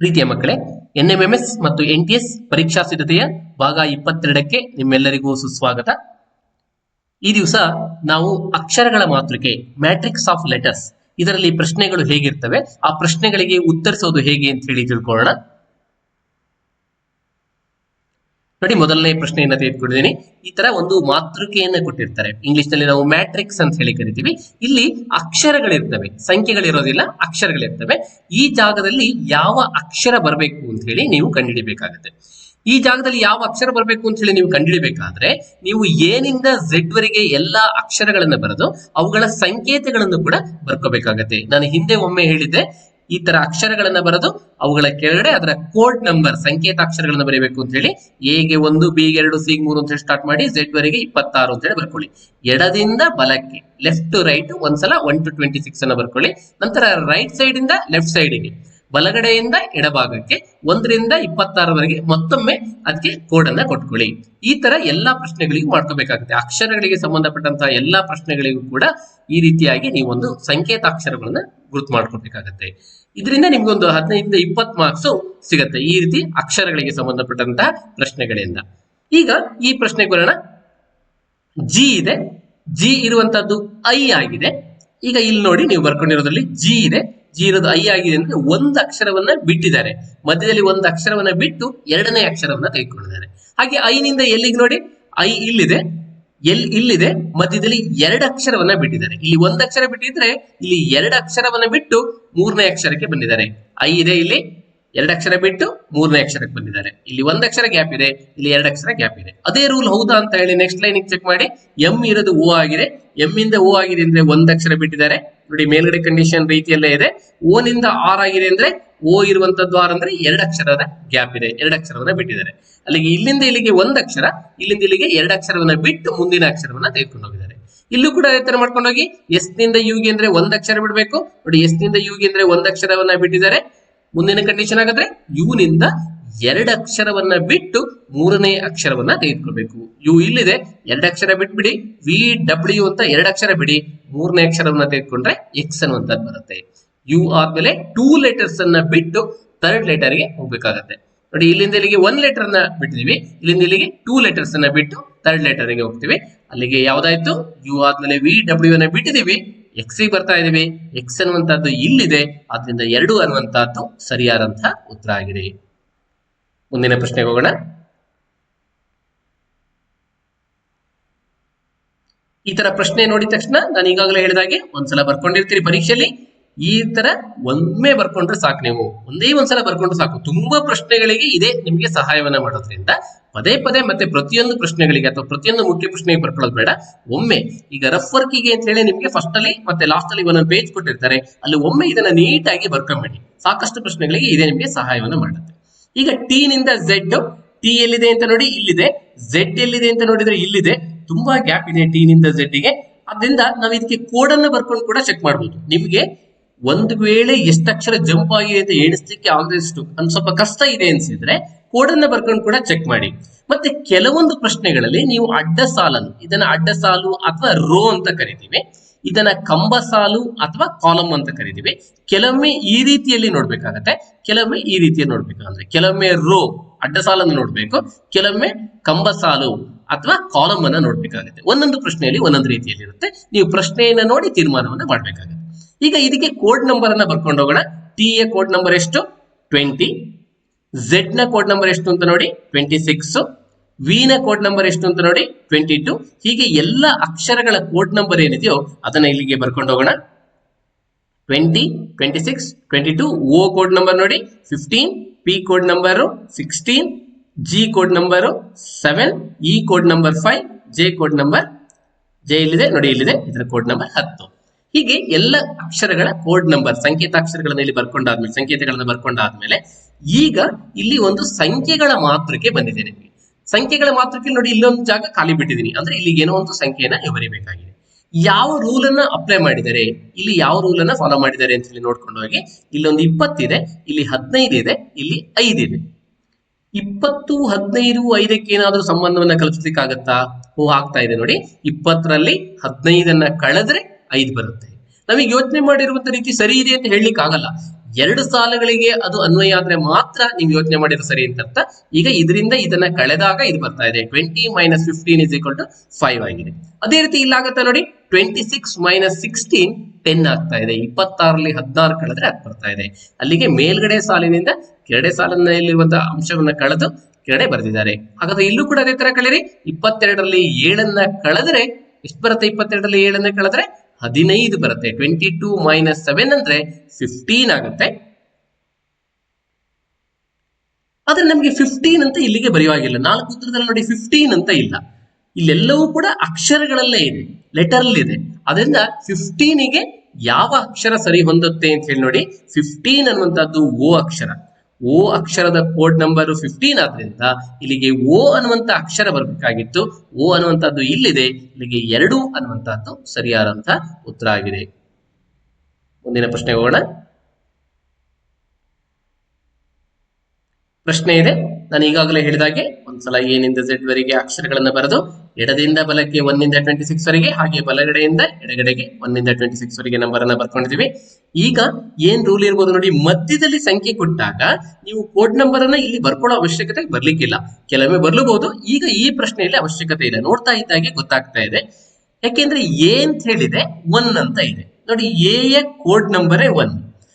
ಪ್ರೀತಿಯ ಮಕ್ಕಳೇ N M M S ಮತ್ತು ಎನ್ ಟಿ ಎಸ್ ಪರೀಕ್ಷಾ ಸಿದ್ಧತೆಯ ಭಾಗ ಇಪ್ಪತ್ತೆರಡಕ್ಕೆ ನಿಮ್ಮೆಲ್ಲರಿಗೂ ಸುಸ್ವಾಗತ. ಈ ದಿವಸ ನಾವು ಅಕ್ಷರಗಳ ಮಾತೃಕೆ, ಮ್ಯಾಟ್ರಿಕ್ಸ್ ಆಫ್ ಲೆಟರ್ಸ್, ಇದರಲ್ಲಿ ಪ್ರಶ್ನೆಗಳು ಹೇಗಿರ್ತವೆ, ಆ ಪ್ರಶ್ನೆಗಳಿಗೆ ಉತ್ತರಿಸೋದು ಹೇಗೆ ಅಂತ ಹೇಳಿ ತಿಳ್ಕೊಳ್ಳೋಣ. ನೋಡಿ, ಮೊದಲನೇ ಪ್ರಶ್ನೆಯನ್ನ ತೆಗೆದುಕೊಂಡಿದ್ದೀನಿ. ಈ ತರ ಒಂದು ಮಾತೃಕೆಯನ್ನ ಕೊಟ್ಟಿರ್ತಾರೆ. ಇಂಗ್ಲಿಷ್ನಲ್ಲಿ ನಾವು ಮ್ಯಾಟ್ರಿಕ್ಸ್ ಅಂತ ಹೇಳಿ ಕರಿತೀವಿ. ಇಲ್ಲಿ ಅಕ್ಷರಗಳಿರ್ತವೆ. ಸಂಖ್ಯೆಗಳಿರೋದಿಲ್ಲ, ಅಕ್ಷರಗಳಿರ್ತವೆ. ಈ ಜಾಗದಲ್ಲಿ ಯಾವ ಅಕ್ಷರ ಬರಬೇಕು ಅಂತ ಹೇಳಿ ನೀವು ಕಂಡುಹಿಡಿಬೇಕಾಗುತ್ತೆ. ಈ ಜಾಗದಲ್ಲಿ ಯಾವ ಅಕ್ಷರ ಬರಬೇಕು ಅಂತ ಹೇಳಿ ನೀವು ಕಂಡುಹಿಡಿಬೇಕಾದ್ರೆ, ನೀವು ಏನಿಂದ ಝೆಡ್ ವರೆಗೆ ಎಲ್ಲಾ ಅಕ್ಷರಗಳನ್ನ ಬರೆದು ಅವುಗಳ ಸಂಕೇತಗಳನ್ನು ಕೂಡ ಬರ್ಕೋಬೇಕಾಗತ್ತೆ. ನಾನು ಹಿಂದೆ ಒಮ್ಮೆ ಹೇಳಿದ್ದೆ ಈ ತರ ಅಕ್ಷರಗಳನ್ನ ಬರೆದು ಅವುಗಳ ಕೆಳಗಡೆ ಅದರ ಕೋಡ್ ನಂಬರ್ ಸಂಕೇತ ಅಕ್ಷರಗಳನ್ನ ಬರೀಬೇಕು ಅಂತ ಹೇಳಿ ಎಗೆ ಒಂದು ಬಿ ಎರಡು, ಸಿ ಮೂರು ಅಂತ ಹೇಳಿ ಸ್ಟಾರ್ಟ್ ಮಾಡಿ ಝೆಡ್ ವರೆಗೆ ಇಪ್ಪತ್ತಾರು ಅಂತ ಹೇಳಿ ಬರ್ಕೊಳ್ಳಿ. ಎಡದಿಂದ ಬಲಕ್ಕೆ ಲೆಫ್ಟ್ ಟು ರೈಟ್ ಒಂದ್ಸಲ ಒನ್ ಟು ಟ್ವೆಂಟಿ ಸಿಕ್ಸ್ ಅನ್ನ ಬರ್ಕೊಳ್ಳಿ. ನಂತರ ರೈಟ್ ಸೈಡ್ ಇಂದ ಲೆಫ್ಟ್ ಸೈಡ್ಗೆ ಬಲಗಡೆಯಿಂದ ಎಡಭಾಗಕ್ಕೆ, ಒಂದರಿಂದ ಇಪ್ಪತ್ತಾರವರೆಗೆ ಮತ್ತೊಮ್ಮೆ ಅದಕ್ಕೆ ಕೋಡ್ ಅನ್ನ ಕೊಟ್ಕೊಳ್ಳಿ. ಈ ತರ ಎಲ್ಲಾ ಪ್ರಶ್ನೆಗಳಿಗೂ ಮಾಡ್ಕೋಬೇಕಾಗುತ್ತೆ. ಅಕ್ಷರಗಳಿಗೆ ಸಂಬಂಧಪಟ್ಟಂತಹ ಎಲ್ಲಾ ಪ್ರಶ್ನೆಗಳಿಗೂ ಕೂಡ ಈ ರೀತಿಯಾಗಿ ನೀವೊಂದು ಸಂಕೇತಾಕ್ಷರಗಳನ್ನ ಗುರುತು ಮಾಡ್ಕೋಬೇಕಾಗತ್ತೆ. ಇದರಿಂದ ನಿಮ್ಗೊಂದು ಹದಿನೈದರಿಂದ ಇಪ್ಪತ್ತು ಮಾರ್ಕ್ಸ್ ಸಿಗತ್ತೆ ಈ ರೀತಿ ಅಕ್ಷರಗಳಿಗೆ ಸಂಬಂಧಪಟ್ಟಂತಹ ಪ್ರಶ್ನೆಗಳಿಂದ. ಈಗ ಈ ಪ್ರಶ್ನೆಗೆ ಬರೋಣ ಜಿ ಇದೆ. ಜಿ ಇರುವಂತದ್ದು ಐ ಆಗಿದೆ. ಈಗ ಇಲ್ಲಿ ನೋಡಿ ನೀವು ಬರ್ಕೊಂಡಿರೋದ್ರಲ್ಲಿ ಜಿ ಇದೆ. ಜಿ ಇರೋದು ಐ ಆಗಿದೆ ಅಂದ್ರೆ ಒಂದು ಅಕ್ಷರವನ್ನ ಬಿಟ್ಟಿದ್ದಾರೆ. ಮಧ್ಯದಲ್ಲಿ ಒಂದು ಅಕ್ಷರವನ್ನ ಬಿಟ್ಟು ಎರಡನೇ ಅಕ್ಷರವನ್ನ ತೆಗೆದುಕೊಂಡಿದ್ದಾರೆ. ಹಾಗೆ ಐನಿಂದ ಎಲ್ಲಿಗೆ ನೋಡಿ? ಐ ಇಲ್ಲಿದೆ, ಎಲ್ ಇಲ್ಲಿದೆ, ಮಧ್ಯದಲ್ಲಿ ಎರಡು ಅಕ್ಷರವನ್ನ ಬಿಟ್ಟಿದ್ದಾರೆ. ಇಲ್ಲಿ ಒಂದು ಅಕ್ಷರ ಬಿಟ್ಟಿದ್ರೆ ಇಲ್ಲಿ ಎರಡು ಅಕ್ಷರವನ್ನ ಬಿಟ್ಟು ಮೂರನೇ ಅಕ್ಷರಕ್ಕೆ ಬಂದಿದ್ದಾರೆ. ಐ ಇದೆ ಇಲ್ಲಿ ಎರಡು ಅಕ್ಷರ ಬಿಟ್ಟು ಮೂರನೇ ಅಕ್ಷರಕ್ಕೆ ಬಂದಿದ್ದಾರೆ. ಇಲ್ಲಿ ಒಂದ್ ಅಕ್ಷರ ಗ್ಯಾಪ್ ಇದೆ, ಇಲ್ಲಿ ಎರಡು ಅಕ್ಷರ ಗ್ಯಾಪ್ ಇದೆ. ಅದೇ ರೂಲ್ ಹೌದಾ ಅಂತ ಹೇಳಿ ನೆಕ್ಸ್ಟ್ ಲೈನ್ ಚೆಕ್ ಮಾಡಿ. ಎಂ ಇರೋದು ಓ ಆಗಿದೆ. ಎಂ ಇಂದ ಓ ಆಗಿದೆ ಅಂದ್ರೆ ಒಂದ್ ಅಕ್ಷರ ಬಿಟ್ಟಿದ್ದಾರೆ. ನೋಡಿ, ಮೇಲ್ಗಡೆ ಕಂಡೀಷನ್ ರೀತಿಯಲ್ಲೇ ಇದೆ. ಓ ನಿಂದ ಆರ್ ಆಗಿದೆ ಅಂದ್ರೆ ಓ ಇರುವಂತದ್ದು ಆರ್ ಅಂದ್ರೆ ಎರಡು ಅಕ್ಷರದ ಗ್ಯಾಪ್ ಇದೆ. ಎರಡು ಅಕ್ಷರವನ್ನ ಬಿಟ್ಟಿದ್ದಾರೆ. ಅಲ್ಲಿಗೆ ಇಲ್ಲಿಂದ ಇಲ್ಲಿಗೆ ಒಂದ್ ಅಕ್ಷರ, ಇಲ್ಲಿಂದ ಇಲ್ಲಿಗೆ ಎರಡು ಅಕ್ಷರವನ್ನ ಬಿಟ್ಟು ಮುಂದಿನ ಅಕ್ಷರವನ್ನ ತೆಗೆದುಕೊಂಡು ಹೋಗಿದ್ದಾರೆ. ಇಲ್ಲೂ ಕೂಡ ಅದೇ ತರ ಮಾಡ್ಕೊಂಡು ಹೋಗಿ. ಎಸ್ನಿಂದ ಯುಗೆ ಅಂದ್ರೆ ಒಂದ್ ಅಕ್ಷರ ಬಿಡಬೇಕು. ನೋಡಿ ಎಸ್ನಿಂದ ಯುಗೆ ಅಂದ್ರೆ ಒಂದ್ ಅಕ್ಷರವನ್ನ ಬಿಟ್ಟಿದ್ದಾರೆ. ಮುಂದಿನ ಕಂಡೀಷನ್ ಆಗಿದ್ರೆ ಯು ನಿಂದ ಎರಡು ಅಕ್ಷರವನ್ನ ಬಿಟ್ಟು ಮೂರನೇ ಅಕ್ಷರವನ್ನ ತೆಗೆದುಕೊಳ್ಬೇಕು. ಯು ಇಲ್ಲಿದೆ, ಎರಡು ಅಕ್ಷರ ಬಿಟ್ಬಿಡಿ. ವಿ ಡಬ್ಲ್ಯೂ ಅಂತ ಎರಡು ಅಕ್ಷರ ಬಿಡಿ. ಮೂರನೇ ಅಕ್ಷರವನ್ನ ತೆಗೆದುಕೊಂಡ್ರೆ ಎಕ್ಸ್ ಅನ್ನುವಂಥದ್ದು ಬರುತ್ತೆ. ಯು ಆದ್ಮೇಲೆ ಟೂ ಲೆಟರ್ಸ್ ಅನ್ನ ಬಿಟ್ಟು ಥರ್ಡ್ ಲೆಟರ್ಗೆ ಹೋಗ್ಬೇಕಾಗತ್ತೆ. ನೋಡಿ, ಇಲ್ಲಿಂದ ಇಲ್ಲಿಗೆ ಒನ್ ಲೆಟರ್ ಅನ್ನ ಬಿಟ್ಟಿದೀವಿ. ಇಲ್ಲಿಂದ ಇಲ್ಲಿಗೆ ಟೂ ಲೆಟರ್ಸ್ ಅನ್ನ ಬಿಟ್ಟು ಥರ್ಡ್ ಲೆಟರ್ಗೆ ಹೋಗ್ತೀವಿ. ಅಲ್ಲಿಗೆ ಯಾವ್ದಾಯ್ತು? ಯು ಆದ್ಮೇಲೆ ವಿ ಡಬ್ಲ್ಯೂ ಅನ್ನ ಬಿಟ್ಟಿದೀವಿ. ಎಕ್ಸ್ ಬರ್ತಾ ಇದೀವಿ. ಎಕ್ಸ್ ಅನ್ನುವಂತಹದ್ದು ಇಲ್ಲಿದೆ. ಆದ್ರಿಂದ ಎರಡು ಅನ್ನುವಂತಹದ್ದು ಸರಿಯಾದಂತಹ ಉತ್ತರ ಆಗಿದೆ. ಮುಂದಿನ ಪ್ರಶ್ನೆಗೆ ಹೋಗೋಣ. ಈ ತರ ಪ್ರಶ್ನೆ ನೋಡಿದ ತಕ್ಷಣ ನಾನು ಈಗಾಗಲೇ ಹೇಳಿದಾಗೆ ಒಂದ್ಸಲ ಬರ್ಕೊಂಡಿರ್ತೀರಿ ಪರೀಕ್ಷೆಯಲ್ಲಿ. ಈ ತರ ಒಮ್ಮೆ ಬರ್ಕೊಂಡ್ರೆ ಸಾಕು ನೀವು. ಒಂದೇ ಒಂದ್ಸಲ ಬರ್ಕೊಂಡ್ರೆ ಸಾಕು. ತುಂಬಾ ಪ್ರಶ್ನೆಗಳಿಗೆ ಇದೇ ನಿಮ್ಗೆ ಸಹಾಯವನ್ನ ಮಾಡೋದ್ರಿಂದ ಪದೇ ಪದೇ ಮತ್ತೆ ಪ್ರತಿಯೊಂದು ಪ್ರಶ್ನೆಗಳಿಗೆ ಅಥವಾ ಪ್ರತಿಯೊಂದು ಮುಖ್ಯ ಪ್ರಶ್ನೆಗೆ ಬರ್ಕೊಳ್ಳೋದು ಬೇಡ. ಒಮ್ಮೆ ಈಗ ರಫ್ ವರ್ಕಿಗೆ ಅಂತ ಹೇಳಿ ನಿಮ್ಗೆ ಫಸ್ಟ್ ಅಲ್ಲಿ ಮತ್ತೆ ಲಾಸ್ಟ್ ಅಲ್ಲಿ ಒಂದೊಂದು ಪೇಜ್ ಕೊಟ್ಟಿರ್ತಾರೆ. ಅಲ್ಲಿ ಒಮ್ಮೆ ಇದನ್ನ ನೀಟಾಗಿ ಬರ್ಕೊಂಬಿಡಿ ಸಾಕಷ್ಟು ಪ್ರಶ್ನೆಗಳಿಗೆ ಇದೇ ನಿಮಗೆ ಸಹಾಯವನ್ನು ಮಾಡುತ್ತೆ. ಈಗ ಟಿ ನಿಂದ ಝೆಡ್ ಟಿ ಎಲ್ಲಿದೆ ಅಂತ ನೋಡಿ ಇಲ್ಲಿದೆ. ಝೆಡ್ ಎಲ್ಲಿದೆ ಅಂತ ನೋಡಿದ್ರೆ ಇಲ್ಲಿದೆ. ತುಂಬಾ ಗ್ಯಾಪ್ ಇದೆ ಟಿ ನಿಂದ ಝೆಡ್ಗೆ. ಅದರಿಂದ ನಾವು ಇದಕ್ಕೆ ಕೋಡ್ ಅನ್ನು ಬರ್ಕೊಂಡು ಕೂಡ ಚೆಕ್ ಮಾಡಬಹುದು ನಿಮ್ಗೆ ಒಂದು ವೇಳೆ ಎಷ್ಟಕ್ಷರ ಜಂಪ್ ಆಗಿದೆ ಅಂತ ಎಣಿಸ್ಲಿಕ್ಕೆ ಆಗದಷ್ಟು ಒಂದು ಸ್ವಲ್ಪ ಕಷ್ಟ ಇದೆ ಅನ್ಸಿದ್ರೆ ಕೋಡ್ ಅನ್ನ ಬರ್ಕೊಂಡು ಕೂಡ ಚೆಕ್ ಮಾಡಿ. ಮತ್ತೆ ಕೆಲವೊಂದು ಪ್ರಶ್ನೆಗಳಲ್ಲಿ ನೀವು ಅಡ್ಡ ಸಾಲನ್ನು, ಇದನ್ನ ಅಡ್ಡ ಸಾಲು ಅಥವಾ ರೋ ಅಂತ ಕರಿತೀವಿ. ಇದನ್ನ ಕಂಬ ಸಾಲು ಅಥವಾ ಕಾಲಮ್ ಅಂತ ಕರಿತೀವಿ. ಕೆಲವೊಮ್ಮೆ ಈ ರೀತಿಯಲ್ಲಿ ನೋಡ್ಬೇಕಾಗತ್ತೆ. ಕೆಲವೊಮ್ಮೆ ಈ ರೀತಿಯಲ್ಲಿ ನೋಡ್ಬೇಕಾಗತ್ತೆ ಕೆಲವೊಮ್ಮೆ ರೋ ಅಡ್ಡ ಸಾಲನ್ನು ನೋಡ್ಬೇಕು. ಕೆಲವೊಮ್ಮೆ ಕಂಬ ಸಾಲು ಅಥವಾ ಕಾಲಮ್ ಅನ್ನ ನೋಡ್ಬೇಕಾಗುತ್ತೆ. ಒಂದೊಂದು ಪ್ರಶ್ನೆಯಲ್ಲಿ ಒಂದೊಂದು ರೀತಿಯಲ್ಲಿ ಇರುತ್ತೆ ನೀವು ಪ್ರಶ್ನೆಯನ್ನ ನೋಡಿ ತೀರ್ಮಾನವನ್ನ ಮಾಡ್ಬೇಕಾಗುತ್ತೆ. ಈಗ ಇದಕ್ಕೆ ಕೋಡ್ ನಂಬರ್ ಅನ್ನ ಬರ್ಕೊಂಡು ಹೋಗೋಣ ಟಿ ಎ ಕೋಡ್ ನಂಬರ್ ಎಷ್ಟು ಟ್ವೆಂಟಿ ಝೆಡ್ನ ಕೋಡ್ ನಂಬರ್ ಎಷ್ಟು ಅಂತ ನೋಡಿ ಟ್ವೆಂಟಿ ಸಿಕ್ಸ್ ವಿ ನ ಕೋಡ್ ನಂಬರ್ ಎಷ್ಟು ಅಂತ ನೋಡಿ ಟ್ವೆಂಟಿ ಟು ಹೀಗೆ ಎಲ್ಲ ಅಕ್ಷರಗಳ ಕೋಡ್ ನಂಬರ್ ಏನಿದೆಯೋ ಅದನ್ನ ಇಲ್ಲಿಗೆ ಬರ್ಕೊಂಡು ಹೋಗೋಣ twenty twenty six twenty two O code number ನೋಡಿ fifteen P code number sixteen G code number seven E code number five J code number J ಇಲ್ಲಿದೆ ನೋಡಿ ಇಲ್ಲಿದೆ ಇದರ ಕೋಡ್ ನಂಬರ್ ಹತ್ತು ಹೀಗೆ ಎಲ್ಲ ಅಕ್ಷರಗಳ ಕೋಡ್ ನಂಬರ್ ಸಂಕೇತಾಕ್ಷರಗಳನ್ನ ಇಲ್ಲಿ ಬರ್ಕೊಂಡಾದ್ಮೇಲೆ, ಸಂಕೇತಗಳನ್ನ ಬರ್ಕೊಂಡಾದ್ಮೇಲೆ ಈಗ ಇಲ್ಲಿ ಒಂದು ಸಂಖ್ಯೆಗಳ ಮಾತ್ರಕ್ಕೆ ಬಂದಿದೆ ನಿಮಗೆ ಸಂಖ್ಯೆಗಳ ಮಾತೃಕೆ ನೋಡಿ ಇಲ್ಲೊಂದು ಜಾಗ ಖಾಲಿ ಬಿಟ್ಟಿದ್ದೀನಿ. ಅಂದ್ರೆ ಇಲ್ಲಿ ಏನೋ ಒಂದು ಸಂಖ್ಯೆಯನ್ನ ಬರೀಬೇಕಾಗಿದೆ ಯಾವ ರೂಲ್ ಅನ್ನ ಅಪ್ಲೈ ಮಾಡಿದರೆ, ಇಲ್ಲಿ ಯಾವ ರೂಲ್ ಅನ್ನ ಫಾಲೋ ಮಾಡಿದ್ದಾರೆ ಅಂತ ಹೇಳಿ ನೋಡ್ಕೊಂಡು ಹೋಗಿ. ಇಲ್ಲೊಂದು ಇಪ್ಪತ್ತಿದೆ, ಇಲ್ಲಿ ಹದಿನೈದು ಇದೆ, ಇಲ್ಲಿ ಐದಿದೆ ಇಪ್ಪತ್ತು, ಹದಿನೈದು, ಐದಕ್ಕೆ ಏನಾದ್ರೂ ಸಂಬಂಧವನ್ನ ಕಲ್ಪಿಸ್ಲಿಕ್ಕೆ ಆಗತ್ತಾ ಓ, ಆಗ್ತಾ ಇದೆ ನೋಡಿ. ಇಪ್ಪತ್ತರಲ್ಲಿ ಹದಿನೈದನ್ನ ಕಳೆದ್ರೆ ಐದು ಬರುತ್ತೆ. ನಮಗೆ ಯೋಚನೆ ಮಾಡಿರುವಂತ ರೀತಿ ಸರಿ ಇದೆ ಅಂತ ಹೇಳಲಿಕ್ಕೆ ಆಗಲ್ಲ. ಎರಡು ಸಾಲುಗಳಿಗೆ ಅದು ಅನ್ವಯ ಆದ್ರೆ ಮಾತ್ರ ನೀವು ಯೋಚನೆ ಮಾಡಿದ್ರೆ ಸರಿ ಅಂತ ಅರ್ಥ. ಈಗ ಇದರಿಂದ ಇದನ್ನ ಕಳೆದಾಗ ಇದು ಬರ್ತಾ ಇದೆ. Twenty minus fifteen is equal to five ಆಗಿದೆ. ಅದೇ ರೀತಿ ಇಲ್ಲಾಗತ್ತೆ ನೋಡಿ. Twenty six minus sixteen ten ಆಗ್ತಾ ಇದೆ. ಇಪ್ಪತ್ತಾರಲ್ಲಿ ಹದಿನಾರು ಕಳೆದ್ರೆ ಅದು ಬರ್ತಾ ಇದೆ. ಅಲ್ಲಿಗೆ ಮೇಲ್ಗಡೆ ಸಾಲಿನಿಂದ ಕೆಳಗಡೆ ಸಾಲಿನಲ್ಲಿರುವಂತಹ ಅಂಶವನ್ನ ಕಳೆದು ಕೆಳಗಡೆ ಬರೆದಿದ್ದಾರೆ. ಹಾಗಾದ್ರೆ ಇಲ್ಲೂ ಕೂಡ ಅದೇ ತರ ಕಳೀರಿ. ಇಪ್ಪತ್ತೆರಡರಲ್ಲಿ ಏಳನ್ನ ಕಳೆದ್ರೆ, ಎಷ್ಟು ಬರುತ್ತೆ ಇಪ್ಪತ್ತೆರಡರಲ್ಲಿ ಏಳನ್ನ ಕಳೆದ್ರೆ? ಹದಿನೈದು ಬರುತ್ತೆ. ಟ್ವೆಂಟಿ ಟೂ ಮೈನಸ್ ಸೆವೆನ್ ಅಂದ್ರೆ ಫಿಫ್ಟೀನ್ ಆಗುತ್ತೆ. ಆದ್ರೆ ನಮಗೆ ಫಿಫ್ಟೀನ್ ಅಂತ ಇಲ್ಲಿಗೆ ಬರೆಯುವಾಗಿಲ್ಲ ನಾಲ್ಕು ಉತ್ತರದಲ್ಲಿ ನೋಡಿ ಫಿಫ್ಟೀನ್ ಅಂತ ಇಲ್ಲ. ಇಲ್ಲೆಲ್ಲವೂ ಕೂಡ ಅಕ್ಷರಗಳಲ್ಲೇ ಇದೆ. ಲೆಟರ್ ಇದೆ. ಅದರಿಂದ ಫಿಫ್ಟೀನಿಗೆ ಯಾವ ಅಕ್ಷರ ಸರಿ ಹೊಂದುತ್ತೆ ಅಂತ ಹೇಳಿ ನೋಡಿ. ಫಿಫ್ಟೀನ್ ಅನ್ನುವಂಥದ್ದು ಓ ಅಕ್ಷರ. ಓ ಅಕ್ಷರದ ಕೋಡ್ ನಂಬರ್ ಫಿಫ್ಟೀನ್ ಆದ್ರಿಂದ ಇಲ್ಲಿಗೆ ಓ ಅನ್ನುವಂತ ಅಕ್ಷರ ಬರಬೇಕಾಗಿತ್ತು. ಓ ಅನ್ನುವಂಥದ್ದು ಇಲ್ಲಿದೆ, ಇಲ್ಲಿಗೆ ಎರಡು ಅನ್ನುವಂಥದ್ದು ಸರಿಯಾದಂತಹ ಉತ್ತರ ಆಗಿದೆ. ಮುಂದಿನ ಪ್ರಶ್ನೆ ಹೋಗೋಣ. ಪ್ರಶ್ನೆ ಇದೆ. ನಾನು ಈಗಾಗಲೇ ಹೇಳಿದಾಗೆ ಒಂದ್ಸಲ ಏನಿಂದ ಝೆಡ್ ವರೆಗೆ ಅಕ್ಷರಗಳನ್ನು ಬರೆದು ಎಡದಿಂದ ಬಲಕ್ಕೆ ಒಂದಿಂದ ಟ್ವೆಂಟಿ ಸಿಕ್ಸ್ ವರೆಗೆ ಹಾಗೆ ಬಲಗಡೆಯಿಂದ ಎಡಗಡೆಗೆ ಒಂದಿಂದ ಟ್ವೆಂಟಿ ಸಿಕ್ಸ್ ವರೆಗೆ ನಂಬರ್ ಅನ್ನ ಬರ್ಕೊಂಡಿದೀವಿ ಈಗ ಏನ್ ರೂಲ್ ಇರ್ಬೋದು ನೋಡಿ, ಮಧ್ಯದಲ್ಲಿ ಸಂಖ್ಯೆ ಕೊಟ್ಟಾಗ ನೀವು ಕೋಡ್ ನಂಬರ್ ಅನ್ನ ಇಲ್ಲಿ ಬರ್ಕೊಳ್ಳೋ ಅವಶ್ಯಕತೆ ಬರ್ಲಿಕ್ಕಿಲ್ಲ. ಕೆಲವೊಮ್ಮೆ ಬರ್ಲಬಹುದು ಈಗ ಈ ಪ್ರಶ್ನೆಯಲ್ಲಿ ಅವಶ್ಯಕತೆ ಇದೆ. ನೋಡ್ತಾ ಇದ್ದಾಗೆ ಗೊತ್ತಾಗ್ತಾ ಇದೆ. ಯಾಕೆಂದ್ರೆ ಎ ಅಂತ ಹೇಳಿದೆ ಒನ್ ಅಂತ ಇದೆ. ನೋಡಿ ಎ ಯ ಕೋಡ್ ನಂಬರೇ ಒನ್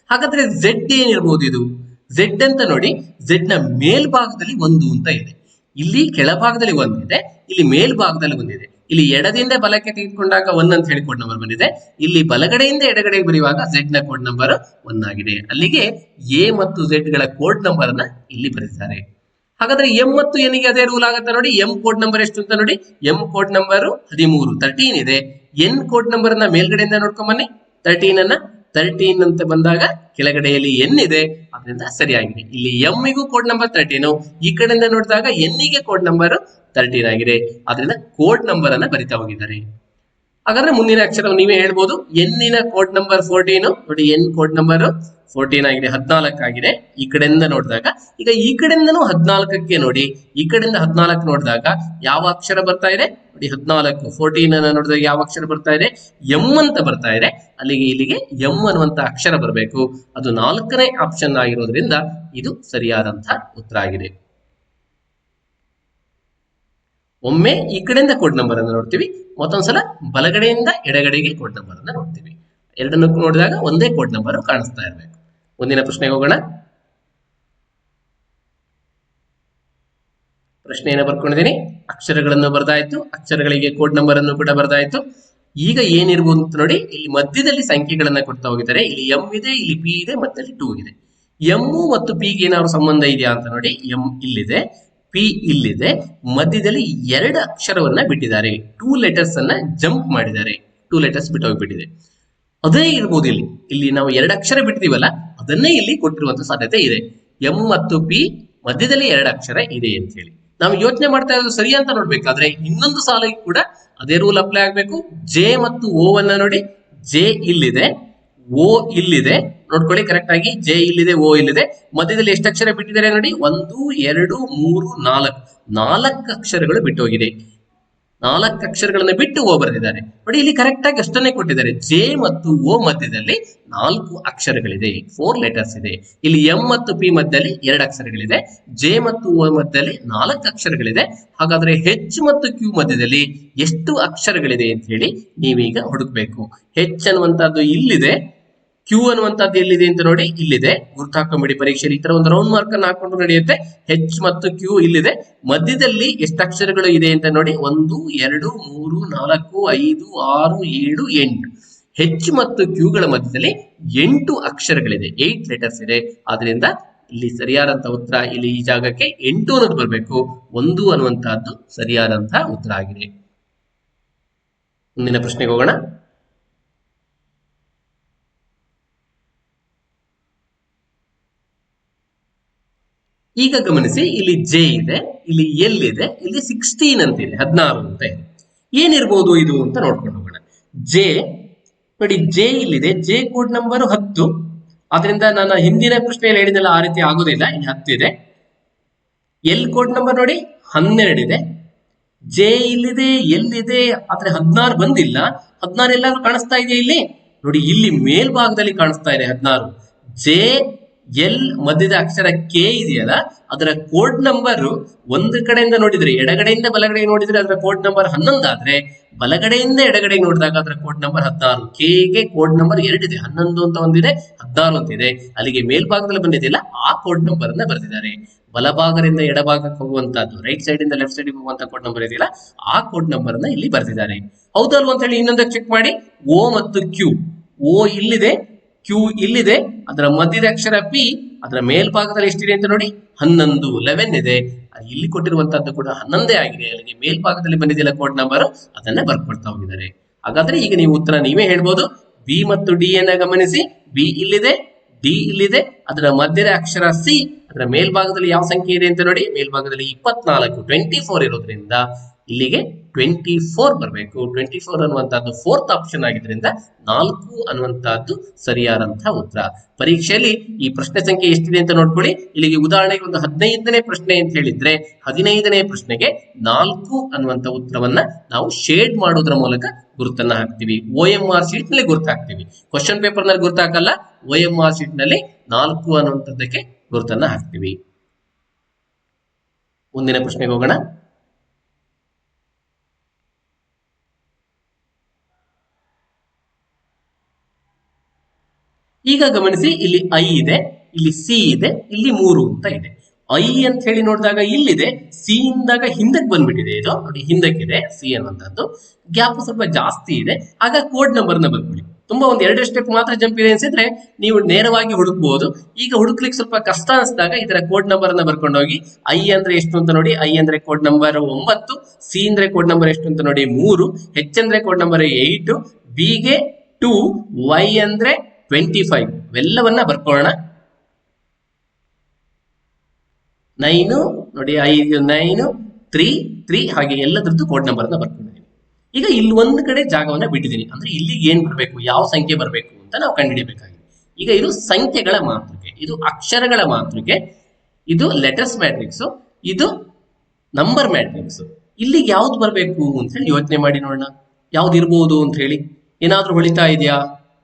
ಹಾಗಾದ್ರೆ ಝೆಡ್ ಏನಿರ್ಬೋದು ಇದು? ಝೆಡ್ ಅಂತ ನೋಡಿ ಝೆಡ್ನ ಮೇಲ್ಭಾಗದಲ್ಲಿ ಒಂದು ಅಂತ ಇದೆ. ಇಲ್ಲಿ ಕೆಳಭಾಗದಲ್ಲಿ ಒಂದಿದೆ ಇಲ್ಲಿ ಮೇಲ್ಭಾಗದಲ್ಲಿ ಒಂದಿದೆ ಇಲ್ಲಿ ಎಡದಿಂದ ಬಲಕ್ಕೆ ತೆಗೆದುಕೊಂಡಾಗ ಒಂದ್ ಅಂತ ಹೇಳಿ ಕೋಡ್ ನಂಬರ್ ಬಂದಿದೆ. ಇಲ್ಲಿ ಬಲಗಡೆಯಿಂದ ಎಡಗಡೆಗೆ ಬರೆಯುವಾಗ ಝೆಡ್ನ ಕೋಡ್ ನಂಬರ್ ಒನ್ ಆಗಿದೆ ಅಲ್ಲಿಗೆ ಎ ಮತ್ತು ಝೆಡ್ಗಳ ಕೋಡ್ ನಂಬರ್ ಅನ್ನ ಇಲ್ಲಿ ಬರೆದಿದ್ದಾರೆ. ಹಾಗಾದ್ರೆ ಎಂ ಮತ್ತು ಎನ್ಗೆ ಅದೇ ರೂಲ್ ಆಗುತ್ತೆ ನೋಡಿ? ಎಂ ಕೋಡ್ ನಂಬರ್ ಎಷ್ಟು ಅಂತ ನೋಡಿ? ಎಂ ಕೋಡ್ ನಂಬರ್ ಹದಿಮೂರು ತರ್ಟೀನ್ ಇದೆ. ಎನ್ ಕೋಡ್ ನಂಬರ್ ಅನ್ನ ಮೇಲ್ಗಡೆಯಿಂದ ನೋಡ್ಕೊಂಡ್ ಬನ್ನಿ. ತರ್ಟೀನ್ ಅನ್ನ ತರ್ಟೀನ್ ಅಂತ ಬಂದಾಗ ಕೆಳಗಡೆಯಲ್ಲಿ ಎನ್ ಇದೆ. ಅದರಿಂದ ಸರಿಯಾಗಿದೆ. ಇಲ್ಲಿ ಎಂ ಗೂ ಕೋಡ್ ನಂಬರ್ ತರ್ಟೀನು ಈ ಕಡೆಯಿಂದ ನೋಡಿದಾಗ ಎನ್ನಿಗೆ ಕೋಡ್ ನಂಬರ್ ತರ್ಟೀನ್ ಆಗಿದೆ. ಅದರಿಂದ ಕೋಡ್ ನಂಬರ್ ಅನ್ನ ಬರಿತಾ ಹೋಗಿದ್ದಾರೆ. ಹಾಗಾದ್ರೆ ಮುಂದಿನ ಅಕ್ಷರ ನೀವೇ ಹೇಳ್ಬೋದು. ಎನ್ನಿನ ಕೋಡ್ ನಂಬರ್ ಫೋರ್ಟೀನು ನೋಡಿ ಎನ್ ಕೋಡ್ ನಂಬರ್ ಫೋರ್ಟೀನ್ ಆಗಿದೆ, ಹದಿನಾಲ್ಕು ಆಗಿದೆ. ಈ ಕಡೆಯಿಂದ ನೋಡಿದಾಗ, ಈಗ ಈ ಕಡೆಯಿಂದನು ಹದಿನಾಲ್ಕಕ್ಕೆ ನೋಡಿ. ಈ ಕಡೆಯಿಂದ ಹದಿನಾಲ್ಕು ನೋಡಿದಾಗ ಯಾವ ಅಕ್ಷರ ಬರ್ತಾ ಇದೆ? ನೋಡಿ, ಹದಿನಾಲ್ಕು. ಫೋರ್ಟೀನ್ ಅನ್ನ ನೋಡಿದಾಗ ಯಾವ ಅಕ್ಷರ ಬರ್ತಾ ಇದೆ? ಎಂ ಅಂತ ಬರ್ತಾ ಇದೆ. ಅಲ್ಲಿಗೆ ಇಲ್ಲಿಗೆ ಎಂ ಅನ್ನುವಂತ ಅಕ್ಷರ ಬರಬೇಕು. ಅದು ನಾಲ್ಕನೇ ಆಪ್ಷನ್ ಆಗಿರೋದ್ರಿಂದ ಇದು ಸರಿಯಾದಂತಹ ಉತ್ತರ ಆಗಿದೆ. ಒಮ್ಮೆ ಈ ಕಡೆಯಿಂದ ಕೋಡ್ ನಂಬರ್ ಅನ್ನು ನೋಡ್ತೀವಿ, ಮತ್ತೊಂದ್ಸಲ ಬಲಗಡೆಯಿಂದ ಎಡಗಡೆಗೆ ಕೋಡ್ ನಂಬರ್ ಅನ್ನು ನೋಡ್ತೀವಿ. ಎರಡನ್ನು ನೋಡಿದಾಗ ಒಂದೇ ಕೋಡ್ ನಂಬರ್ ಕಾಣಿಸ್ತಾ ಇರಬೇಕು. ಮುಂದಿನ ಪ್ರಶ್ನೆಗೆ ಹೋಗೋಣ. ಪ್ರಶ್ನೆಯನ್ನು ಬರ್ಕೊಂಡಿದ್ದೀನಿ ಅಕ್ಷರಗಳನ್ನು ಬರ್ದಾಯ್ತು ಅಕ್ಷರಗಳಿಗೆ ಕೋಡ್ ನಂಬರ್ ಅನ್ನು ಕೂಡ ಬರ್ದಾಯ್ತು ಈಗ ಏನಿರ್ಬೋದು ಅಂತ ನೋಡಿ, ಇಲ್ಲಿ ಮಧ್ಯದಲ್ಲಿ ಸಂಖ್ಯೆಗಳನ್ನ ಕೊಡ್ತಾ ಹೋಗಿದ್ದಾರೆ. ಇಲ್ಲಿ ಎಂ ಇದೆ, ಇಲ್ಲಿ ಪಿ ಇದೆ ಮತ್ತೆ ಟೂ ಇದೆ. ಎಂ ಮತ್ತು ಪಿಗೆ ಏನಾದ್ರು ಸಂಬಂಧ ಇದೆಯಾ ಅಂತ ನೋಡಿ ಎಂ ಇಲ್ಲಿದೆ. ಪಿ ಇಲ್ಲಿದೆ. ಮಧ್ಯದಲ್ಲಿ ಎರಡು ಅಕ್ಷರವನ್ನ ಬಿಟ್ಟಿದ್ದಾರೆ. ಟೂ ಲೆಟರ್ಸ್ ಅನ್ನ ಜಂಪ್ ಮಾಡಿದ್ದಾರೆ. ಟೂ ಲೆಟರ್ಸ್ ಬಿಟ್ಟು ಹೋಗ್ಬಿಟ್ಟಿದೆ ಅದೇ ಇರ್ಬೋದು ಇಲ್ಲಿ. ಇಲ್ಲಿ ನಾವು ಎರಡು ಅಕ್ಷರ ಬಿಟ್ಟಿದೀವಲ್ಲ, ಅದನ್ನೇ ಇಲ್ಲಿ ಕೊಟ್ಟಿರುವಂತ ಸಾಧ್ಯತೆ ಇದೆ. ಎಂ ಮತ್ತು ಪಿ ಮಧ್ಯದಲ್ಲಿ ಎರಡು ಅಕ್ಷರ ಇದೆ ಅಂತ ಹೇಳಿ ನಾವು ಯೋಚನೆ ಮಾಡ್ತಾ ಇರೋದು ಸರಿ ಅಂತ ನೋಡ್ಬೇಕಾದ್ರೆ ಇನ್ನೊಂದು ಸಾಲಿಗೆ ಕೂಡ ಅದೇ ರೂಲ್ ಅಪ್ಲೈ ಆಗ್ಬೇಕು. ಜೆ ಮತ್ತು ಓ ಅನ್ನ ನೋಡಿ. ಜೆ ಇಲ್ಲಿದೆ. ಓ ಇಲ್ಲಿದೆ. ನೋಡ್ಕೊಳ್ಳಿ ಕರೆಕ್ಟ್ ಆಗಿ ಜೆ ಇಲ್ಲಿದೆ, ಓ ಇಲ್ಲಿದೆ. ಮಧ್ಯದಲ್ಲಿ ಎಷ್ಟು ಅಕ್ಷರ ಬಿಟ್ಟಿದ್ದಾರೆ ನೋಡಿ? ಒಂದು, ಎರಡು, ಮೂರು, ನಾಲ್ಕು. ನಾಲ್ಕು ಅಕ್ಷರಗಳು ಬಿಟ್ಟು ಹೋಗಿದೆ. ನಾಲ್ಕು ಅಕ್ಷರಗಳನ್ನು ಬಿಟ್ಟು ಓ ಬರೆದಿದ್ದಾರೆ. ನೋಡಿ, ಇಲ್ಲಿ ಕರೆಕ್ಟ್ ಆಗಿ ಅಷ್ಟನ್ನೇ ಕೊಟ್ಟಿದ್ದಾರೆ. ಜೆ ಮತ್ತು ಓ ಮಧ್ಯದಲ್ಲಿ ನಾಲ್ಕು ಅಕ್ಷರಗಳಿದೆ. ಫೋರ್ ಲೆಟರ್ಸ್ ಇದೆ. ಇಲ್ಲಿ ಎಂ ಮತ್ತು ಪಿ ಮಧ್ಯದಲ್ಲಿ ಎರಡು ಅಕ್ಷರಗಳಿದೆ. ಜೆ ಮತ್ತು ಓ ಮಧ್ಯದಲ್ಲಿ ನಾಲ್ಕು ಅಕ್ಷರಗಳಿದೆ. ಹಾಗಾದ್ರೆ ಹೆಚ್ ಮತ್ತು ಕ್ಯೂ ಮಧ್ಯದಲ್ಲಿ ಎಷ್ಟು ಅಕ್ಷರಗಳಿದೆ ಅಂತ ಹೇಳಿ ನೀವೀಗ ಹುಡುಕ್ಬೇಕು. ಹೆಚ್ ಅನ್ನುವಂತಹದ್ದು ಇಲ್ಲಿದೆ. ಕ್ಯೂ ಅನ್ನುವಂಥದ್ದು ಎಲ್ಲಿದೆ ಅಂತ ನೋಡಿ, ಇಲ್ಲಿದೆ. ಗುರುತಾಕೊಂಬಿಡಿ ಪರೀಕ್ಷೆಯಲ್ಲಿ ಈ ತರ ಒಂದು ರೌಂಡ್ ಮಾರ್ಕ್ ಅನ್ನು ಹಾಕೊಂಡು ನಡೆಯುತ್ತೆ. ಹೆಚ್ ಮತ್ತು ಕ್ಯೂ ಇಲ್ಲಿದೆ. ಮಧ್ಯದಲ್ಲಿ ಎಷ್ಟು ಅಕ್ಷರಗಳು ಇದೆ ಅಂತ ನೋಡಿ, ಒಂದು, ಎರಡು, ಮೂರು, ನಾಲ್ಕು, ಐದು, ಆರು, ಏಳು, ಎಂಟು. ಹೆಚ್ ಮತ್ತು ಕ್ಯೂಗಳ ಮಧ್ಯದಲ್ಲಿ ಎಂಟು ಅಕ್ಷರಗಳಿದೆ. ಏಟ್ ಲೆಟರ್ಸ್ ಇದೆ. ಆದ್ರಿಂದ ಇಲ್ಲಿ ಸರಿಯಾದಂತಹ ಉತ್ತರ ಇಲ್ಲಿ ಈ ಜಾಗಕ್ಕೆ ಎಂಟು ಅನ್ನೋದು ಬರಬೇಕು. ಒಂದು ಅನ್ನುವಂತಹದ್ದು ಸರಿಯಾದಂತಹ ಉತ್ತರ ಆಗಿದೆ. ಮುಂದಿನ ಪ್ರಶ್ನೆಗೆ ಹೋಗೋಣ. ಈಗ ಗಮನಿಸಿ, ಇಲ್ಲಿ ಜೆ ಇದೆ, ಇಲ್ಲಿ ಎಲ್ ಇದೆ, ಇಲ್ಲಿ ಸಿಕ್ಸ್ಟೀನ್ ಅಂತ ಇದೆ, ಹದಿನಾರು ಅಂತ ಇದೆ. ಏನಿರ್ಬೋದು ಇದು ಅಂತ ನೋಡ್ಕೊಂಡು ಹೋಗೋಣ. ಜೆ ನೋಡಿ ಜೆ ಇಲ್ಲಿದೆ ಜೆ ಕೋಡ್ ನಂಬರ್ ಹತ್ತು. ಅದರಿಂದ ನಾನು ಹಿಂದಿನ ಪ್ರಶ್ನೆಯಲ್ಲಿ ಹೇಳಿದೆಲ್ಲ ಆ ರೀತಿ ಆಗೋದಿಲ್ಲ ಇಲ್ಲಿ ಹತ್ತಿದೆ ಎಲ್ ಕೋಡ್ ನಂಬರ್ ನೋಡಿ ಹನ್ನೆರಡಿದೆ ಜೆ ಇಲ್ಲಿದೆ ಎಲ್ಲಿದೆ ಆದ್ರೆ ಹದಿನಾರು ಬಂದಿಲ್ಲ. ಹದಿನಾರು ಎಲ್ಲಾದ್ರೂ ಕಾಣಿಸ್ತಾ ಇದೆಯಾ ಇಲ್ಲಿ? ನೋಡಿ, ಇಲ್ಲಿ ಮೇಲ್ಭಾಗದಲ್ಲಿ ಕಾಣಿಸ್ತಾ ಇದೆ ಹದಿನಾರು. ಜೆ ಎಲ್ ಮಧ್ಯದ ಅಕ್ಷರ ಕೆ ಇದೆಯಲ್ಲ, ಅದರ ಕೋಡ್ ನಂಬರ್ ಒಂದು ಕಡೆಯಿಂದ ನೋಡಿದ್ರೆ ಎಡಗಡೆಯಿಂದ ಬಲಗಡೆ ನೋಡಿದ್ರೆ ಅದರ ಕೋಡ್ ನಂಬರ್ ಹನ್ನೊಂದು ಆದ್ರೆ ಬಲಗಡೆಯಿಂದ ಎಡಗಡೆ ನೋಡಿದಾಗ ಅದರ ಕೋಡ್ ನಂಬರ್ ಹದಿನಾರು. ಕೆಗೆ ಕೋಡ್ ನಂಬರ್ ಎರಡಿದೆ ಹನ್ನೊಂದು ಅಂತ ಒಂದಿದೆ, ಹದಿನಾರು ಅಂತಿದೆ ಅಲ್ಲಿಗೆ ಮೇಲ್ಭಾಗದಲ್ಲಿ ಬಂದಿದೆಯಲ್ಲ, ಆ ಕೋಡ್ ನಂಬರ್ ಅನ್ನ ಬರೆದಿದ್ದಾರೆ. ಬಲಭಾಗದಿಂದ ಎಡಭಾಗಕ್ಕೆ ಹೋಗುವಂತದ್ದು ರೈಟ್ ಸೈಡ್ ಇಂದ ಲೆಫ್ಟ್ ಸೈಡ್ ಹೋಗುವಂತ ಕೋಡ್ ನಂಬರ್ ಇದೆಯಲ್ಲ, ಆ ಕೋಡ್ ನಂಬರ್ ಅನ್ನ ಇಲ್ಲಿ ಬರೆದಿದ್ದಾರೆ. ಹೌದಲ್ವ ಅಂತ ಹೇಳಿ ಇನ್ನೊಂದಕ್ಕೆ ಚೆಕ್ ಮಾಡಿ. ಓ ಮತ್ತು ಕ್ಯೂ ಓ ಇಲ್ಲಿದೆ ಕ್ಯೂ ಇಲ್ಲಿದೆ, ಅದರ ಮಧ್ಯದ ಅಕ್ಷರ ಪಿ ಅದರ ಮೇಲ್ಭಾಗದಲ್ಲಿ ಎಷ್ಟಿದೆ ಅಂತ ನೋಡಿ, ಹನ್ನೊಂದು ಲೆವೆನ್ ಇದೆ. ಇಲ್ಲಿ ಕೊಟ್ಟಿರುವಂತದ್ದು ಕೂಡ ಹನ್ನೊಂದೇ ಆಗಿದೆ. ಅಲ್ಲಿಗೆ ಮೇಲ್ಭಾಗದಲ್ಲಿ ಬಂದಿದೆಯಲ್ಲ ಕೋಡ್ ನಂಬರ್ ಅದನ್ನೇ ಬರ್ಕೊಳ್ತಾ ಹೋಗಿದ್ದಾರೆ. ಹಾಗಾದ್ರೆ ಈಗ ನೀವು ಉತ್ತರ ನೀವೇ ಹೇಳ್ಬೋದು. ಬಿ ಮತ್ತು ಡಿ ಅನ್ನ ಗಮನಿಸಿ. ಬಿ ಇಲ್ಲಿದೆ ಡಿ ಇಲ್ಲಿದೆ, ಅದರ ಮಧ್ಯದ ಅಕ್ಷರ ಸಿ ಅದರ ಮೇಲ್ಭಾಗದಲ್ಲಿ ಯಾವ ಸಂಖ್ಯೆ ಇದೆ ಅಂತ ನೋಡಿ, ಮೇಲ್ಭಾಗದಲ್ಲಿ ಇಪ್ಪತ್ನಾಲ್ಕು ಟ್ವೆಂಟಿ ಫೋರ್ ಇರೋದ್ರಿಂದ ಇಲ್ಲಿಗೆ ಟ್ವೆಂಟಿ ಫೋರ್ ಬರಬೇಕು. ಟ್ವೆಂಟಿ ಫೋರ್ ಅನ್ನುವಂತಹದ್ದು ಫೋರ್ತ್ ಆಪ್ಷನ್ ಆಗಿದ್ರಿಂದ ನಾಲ್ಕು ಅನ್ನುವಂತಹದ್ದು ಸರಿಯಾದಂತಹ ಉತ್ತರ. ಪರೀಕ್ಷೆಯಲ್ಲಿ ಈ ಪ್ರಶ್ನೆ ಸಂಖ್ಯೆ ಎಷ್ಟಿದೆ ಅಂತ ನೋಡ್ಕೊಳ್ಳಿ. ಇಲ್ಲಿಗೆ ಉದಾಹರಣೆಗೆ ಒಂದು ಹದಿನೈದನೇ ಪ್ರಶ್ನೆ ಅಂತ ಹೇಳಿದ್ರೆ ಹದಿನೈದನೇ ಪ್ರಶ್ನೆಗೆ ನಾಲ್ಕು ಅನ್ನುವಂತ ಉತ್ತರವನ್ನ ನಾವು ಶೇಡ್ ಮಾಡೋದ್ರ ಮೂಲಕ ಗುರುತನ್ನ ಹಾಕ್ತಿವಿ. ಒ ಎಂ ಆರ್ ಶೀಟ್ನಲ್ಲಿ ಗುರುತು ಹಾಕ್ತಿವಿ ಕ್ವಶನ್ ಪೇಪರ್ನಲ್ಲಿ ಗುರುತು ಹಾಕಲ್ಲ ಒ ಎಂ ಆರ್ ಶೀಟ್ನಲ್ಲಿ ನಾಲ್ಕು ಅನ್ನುವಂಥದ್ದಕ್ಕೆ ಗುರುತನ್ನ ಹಾಕ್ತಿವಿ. ಮುಂದಿನ ಪ್ರಶ್ನೆಗೆ ಹೋಗೋಣ. ಈಗ ಗಮನಿಸಿ, ಇಲ್ಲಿ ಐ ಇದೆ, ಇಲ್ಲಿ ಸಿ ಇದೆ, ಇಲ್ಲಿ ಮೂರು ಅಂತ ಇದೆ. ಐ ಅಂತ ಹೇಳಿ ನೋಡಿದಾಗ ಇಲ್ಲಿದೆ ಸಿ ಇಂದಾಗ ಹಿಂದಕ್ಕೆ ಬಂದ್ಬಿಟ್ಟಿದೆ ಇದು. ನೋಡಿ, ಹಿಂದಕ್ಕಿದೆ ಸಿ ಅನ್ನುವಂಥದ್ದು. ಗ್ಯಾಪ್ ಸ್ವಲ್ಪ ಜಾಸ್ತಿ ಇದೆ. ಆಗ ಕೋಡ್ ನಂಬರ್ನ ಬರ್ಕೊಳ್ಳಿ ತುಂಬಾ ಒಂದು ಎರಡು ಸ್ಟೆಪ್ ಮಾತ್ರ ಜಂಪ್ ಇದೆ ಅನ್ಸಿದ್ರೆ ನೀವು ನೇರವಾಗಿ ಹುಡುಕ್ಬಹುದು ಈಗ ಹುಡುಕ್ಲಿಕ್ಕೆ ಸ್ವಲ್ಪ ಕಷ್ಟ ಅನಿಸಿದಾಗ ಇದರ ಕೋಡ್ ನಂಬರ್ ಅನ್ನ ಬರ್ಕೊಂಡು ಹೋಗಿ, ಐ ಅಂದ್ರೆ ಎಷ್ಟು ಅಂತ ನೋಡಿ, ಐ ಅಂದ್ರೆ ಕೋಡ್ ನಂಬರ್ ಒಂಬತ್ತು ಸಿ ಅಂದ್ರೆ ಕೋಡ್ ನಂಬರ್ ಎಷ್ಟು ಅಂತ ನೋಡಿ, ಮೂರು ಹೆಚ್ ಅಂದ್ರೆ ಕೋಡ್ ನಂಬರ್ ಏಟ್ ಬಿಗೆ ಟೂ ವೈ ಅಂದ್ರೆ ಟ್ವೆಂಟಿ ಫೈವ್ ಇವೆಲ್ಲವನ್ನ ಬರ್ಕೊಳ್ಳೋಣ. ನೈನು, ನೋಡಿ, ಐದು, ನೈನು, ತ್ರೀ ತ್ರೀ ಹಾಗೆ ಎಲ್ಲದ್ರದ್ದು ಕೋಡ್ ನಂಬರ್ ಅನ್ನ ಬರ್ಕೊಂಡಿದ್ದೀನಿ ಈಗ ಇಲ್ಲಿ ಒಂದು ಕಡೆ ಜಾಗವನ್ನ ಬಿಟ್ಟಿದ್ದೀನಿ ಅಂದ್ರೆ ಇಲ್ಲಿಗೆ ಏನ್ ಬರಬೇಕು, ಯಾವ ಸಂಖ್ಯೆ ಬರಬೇಕು ಅಂತ ನಾವು ಕಂಡುಹಿಡಿಯಬೇಕಾಗಿದೆ ಈಗ ಇದು ಸಂಖ್ಯೆಗಳ ಮಾತೃಕೆ, ಇದು ಅಕ್ಷರಗಳ ಮಾತೃಕೆ, ಇದು ಲೆಟರ್ಸ್ ಮ್ಯಾಟ್ರಿಕ್ಸ್ ಇದು ನಂಬರ್ ಮ್ಯಾಟ್ರಿಕ್ಸ್ ಇಲ್ಲಿಗೆ ಯಾವ್ದು ಬರಬೇಕು ಅಂತ ಹೇಳಿ ಯೋಚನೆ ಮಾಡಿ ನೋಡೋಣ. ಯಾವ್ದು ಇರ್ಬೋದು ಅಂತ ಹೇಳಿ. ಏನಾದ್ರೂ ಹೊಳಿತಾ ಇದೆಯಾ?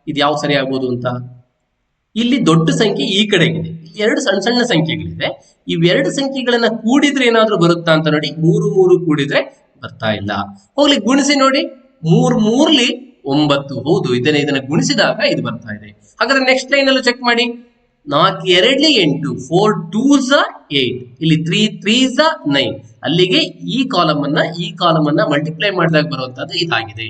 ಇದು ಯಾವ್ದು ಸರಿ ಆಗ್ಬೋದು ಅಂತ? ಇಲ್ಲಿ ದೊಡ್ಡ ಸಂಖ್ಯೆ ಈ ಕಡೆಗಿದೆ. ಎರಡು ಸಣ್ಣ ಸಣ್ಣ ಸಂಖ್ಯೆಗಳಿದೆ. ಇವೆರಡು ಸಂಖ್ಯೆಗಳನ್ನ ಕೂಡಿದ್ರೆ ಏನಾದ್ರೂ ಬರುತ್ತಾ ಅಂತ ನೋಡಿ. ಮೂರು ಮೂರು ಕೂಡಿದ್ರೆ ಬರ್ತಾ ಇಲ್ಲ. ಹೋಗ್ಲಿ, ಗುಣಿಸಿ ನೋಡಿ. ಮೂರ್ ಮೂರ್ಲಿ ಒಂಬತ್ತು. ಹೌದು, ಇದನ್ನ ಇದನ್ನ ಗುಣಿಸಿದಾಗ ಇದು ಬರ್ತಾ ಇದೆ. ಹಾಗಾದ್ರೆ ನೆಕ್ಸ್ಟ್ ಲೈನ್ ಅಲ್ಲೂ ಚೆಕ್ ಮಾಡಿ. ನಾಲ್ಕು ಎರಡ್ಲಿ ಎಂಟು. ಫೋರ್ ಟೂ ಝ ಏಟ್ ಇಲ್ಲಿ ತ್ರೀ ತ್ರೀ ಝ ನೈನ್ ಅಲ್ಲಿಗೆ ಈ ಕಾಲಮ್ ಅನ್ನ, ಈ ಕಾಲಮ್ ಅನ್ನ ಮಲ್ಟಿಪ್ಲೈ ಮಾಡಿದಾಗ ಬರುವಂತದ್ದು ಇದಾಗಿದೆ.